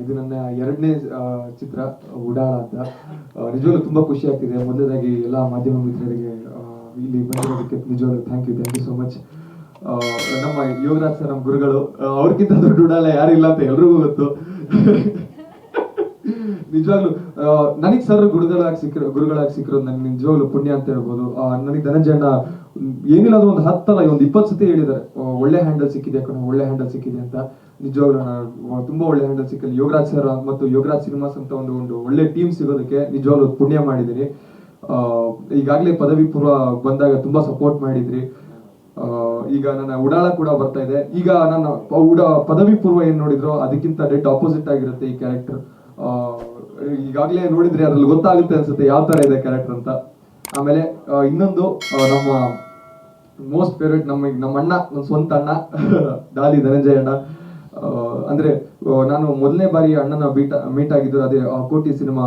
ಇದು ನನ್ನ ಎರಡನೇ ಚಿತ್ರ, ಉಡಾಳ ಅಂತ. ನಿಜವಾಗ್ಲೂ ತುಂಬಾ ಖುಷಿ ಆಗ್ತಿದೆ. ಮೊದಲನೇದಾಗಿ ಎಲ್ಲ ಮಾಧ್ಯಮ ಮಿತ್ರರಿಗೆ ಇಲ್ಲಿ ಬಂದಿರೋದಕ್ಕೆ ನಿಜವಾಗ್ಲೂ thank you thank you so much ನಮ್ಮ ಯೋಗರಾಜ್ ಸರ್, ನಮ್ಮ ಗುರುಗಳು ಅವ್ರಿಗಿಂತ ದೊಡ್ಡ ಉಡಾಳ ಯಾರಿಲ್ಲ ಅಂತ ಎಲ್ರಿಗೂ ಗೊತ್ತು. ನಿಜವಾಗ್ಲೂ ನನಗೆ ಸರ್ ಗುರುಗಳಾಗಿ ಸಿಕ್ಕಿರೋ, ಗುರುಗಳಾಗಿ ಸಿಕ್ಕಿರೋದು ನನಗೆ ನಿಜವಾಗ್ಲೂ ಪುಣ್ಯ ಅಂತ ಹೇಳ್ಬೋದು. ನನಗೆ ಧನಂಜಯ ಅಣ್ಣ ಏನಿಲ್ಲ ಒಂದು ಹತ್ತಲ್ಲ ಒಂದು ಇಪ್ಪತ್ತು ಸತಿ ಹೇಳಿದ್ದಾರೆ. ಒಳ್ಳೆ ಹ್ಯಾಂಡಲ್ ಸಿಕ್ಕಿದೆ ಒಳ್ಳೆ ಹ್ಯಾಂಡಲ್ ಸಿಕ್ಕಿದೆ ಅಂತ. ನಿಜವಾಗ್ಲೂ ನಾನು ತುಂಬಾ ಒಳ್ಳೆ ಹ್ಯಾಂಡಲ್ ಸಿಕ್ಕಲ್ಲಿ ಯೋಗರಾಜ್ ಸರ್ ಮತ್ತು ಯೋಗರಾಜ್ ಸಿನಿಮಾಸ್ ಅಂತ ಒಂದು ಒಂದು ಒಳ್ಳೆ ಟೀಮ್ ಸಿಗೋದಕ್ಕೆ ನಿಜವಾಗ್ಲೂ ಪುಣ್ಯ ಮಾಡಿದ್ದೀನಿ. ಈಗಾಗಲೇ ಪದವಿ ಪೂರ್ವ ಬಂದಾಗ ತುಂಬಾ ಸಪೋರ್ಟ್ ಮಾಡಿದ್ರಿ. ಈಗ ನನ್ನ ಉಡಾಳ ಕೂಡ ಬರ್ತಾ ಇದೆ. ಈಗ ನನ್ನ ಉಡ ಪದವಿ ಪೂರ್ವ ಏನ್ ನೋಡಿದ್ರು ಅದಕ್ಕಿಂತ ಡೆಟ್ ಆಪೋಸಿಟ್ ಆಗಿರುತ್ತೆ ಈ ಕ್ಯಾರೆಕ್ಟರ್ ಈಗಾಗಲೇ ನೋಡಿದ್ರೆ ಅದ್ರಲ್ಲಿ ಗೊತ್ತಾಗುತ್ತೆ ಅನ್ಸುತ್ತೆ ಯಾವ ತರ ಇದೆ ಕ್ಯಾರೆಕ್ಟರ್ ಅಂತ. ಆಮೇಲೆ ಇನ್ನೊಂದು ನಮ್ಮ ಮೋಸ್ಟ್ ಫೇವ್ರೇಟ್ ನಮ್ಮ ನಮ್ಮ ಅಣ್ಣ ನಮ್ಮ ಸ್ವಂತ ಅಣ್ಣ, ಡಾಲಿ ಧನಂಜಯ ಅಣ್ಣ. ಅಂದ್ರೆ ನಾನು ಮೊದಲನೇ ಬಾರಿ ಅಣ್ಣನ ಮೀಟ್ ಮೀಟ್ ಆಗಿದ್ದು, ಅದೇ ಕೋಟಿ ಸಿನಿಮಾ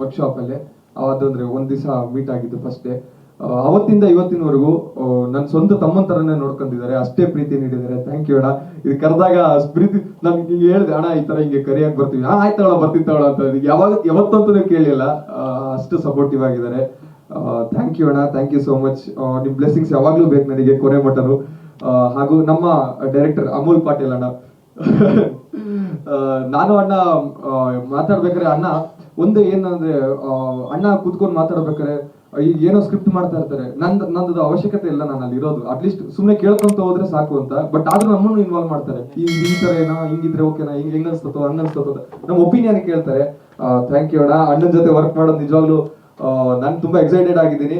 ವರ್ಕ್ಶಾಪ್ ಅಲ್ಲೇ. ಅದಂದ್ರೆ ಒಂದ್ ದಿವಸ ಮೀಟ್ ಆಗಿದ್ದು ಫಸ್ಟ್ ಡೇ. ಅವತ್ತಿಂದ ಇವತ್ತಿನವರೆಗೂ ನನ್ನ ಸ್ವಂತ ತಮ್ಮನ ತರನೇ ನೋಡ್ಕೊಂಡಿದ್ದಾರೆ. ಅಷ್ಟೇ ಪ್ರೀತಿ ನೀಡಿದ್ದಾರೆ. ಥ್ಯಾಂಕ್ ಯು ಅಣ್ಣ. ಇದು ಕರೆದಾಗ ಪ್ರೀತಿ ನಾನ್ ಹಿಂಗೆ ಹೇಳಿದೆ, ಅಣ್ಣ, ಈ ತರ ಹಿಂಗೆ ಕರಿಯಾಗಿ ಬರ್ತೀವಿ. ಹಾ, ಆಯ್ತು ತಗೊಳ ಬರ್ತೀನಿ ತಗೊಳ ಅಂತ ಯಾವಾಗ ಯಾವತ್ತಂತೂ ಕೇಳಿಲ್ಲ. ಅಷ್ಟು ಸಪೋರ್ಟಿವ್ ಆಗಿದ್ದಾರೆ. ಥ್ಯಾಂಕ್ ಯು ಅಣ್ಣ. ಥ್ಯಾಂಕ್ ಯು ಸೋ ಮಚ್ ನಿಮ್ ಬ್ಲೆಸ್ಸಿಂಗ್ಸ್ ಯಾವಾಗ್ಲೂ ಬೇಕು ನನಗೆ, ಕೊನೆ ಮಟನು ಹಾಗೂ ನಮ್ಮ ಡೈರೆಕ್ಟರ್ ಅಮೂಲ್ ಪಾಟೀಲ್ ಅಣ್ಣ. ನಾನು ಅಣ್ಣ ಮಾತಾಡ್ಬೇಕಾರೆ ಅಣ್ಣ, ಒಂದು ಏನಂದ್ರೆ ಅಣ್ಣ ಕುತ್ಕೊಂಡು ಮಾತಾಡ್ಬೇಕಾರೆ ಈಗ ಏನೋ ಸ್ಕ್ರಿಪ್ಟ್ ಮಾಡ್ತಾ ಇರ್ತಾರೆ. ನಂದ್ ನಂದು ಅವಶ್ಯಕತೆ ಇಲ್ಲ ನಾನು ಅಲ್ಲಿ ಇರೋದು ಅಟ್ಲೀಸ್ಟ್ ಸುಮ್ನೆ ಕೇಳ್ಕೊಂತ ಹೋದ್ರೆ ಸಾಕು ಅಂತ. ಬಟ್ ಆದ್ರೂ ನಮ್ಮನ್ನು ಇನ್ವಾಲ್ವ್ ಮಾಡ್ತಾರೆ. ಈ ಈ ತರ ಏನೋ ಹಿಂಗಿದ್ರೆ ಓಕೆನಾ ಹಿಂಗ್, ಹೆಂಗ್ ಅನ್ಸ್ತೋ ಹಂಗ್ ಅನ್ಸ್ತೋ ನಮ್ಮ ಒಪಿನಿಯನ್ ಕೇಳ್ತಾರೆ. ಥ್ಯಾಂಕ್ ಯು ಅಣ್ಣ. ಅಣ್ಣನ ಜೊತೆ ವರ್ಕ್ ಮಾಡೋದು ನಿಜವಾಗ್ಲೂ ನಾನು ತುಂಬಾ ಎಕ್ಸೈಟೆಡ್ ಆಗಿದ್ದೀನಿ.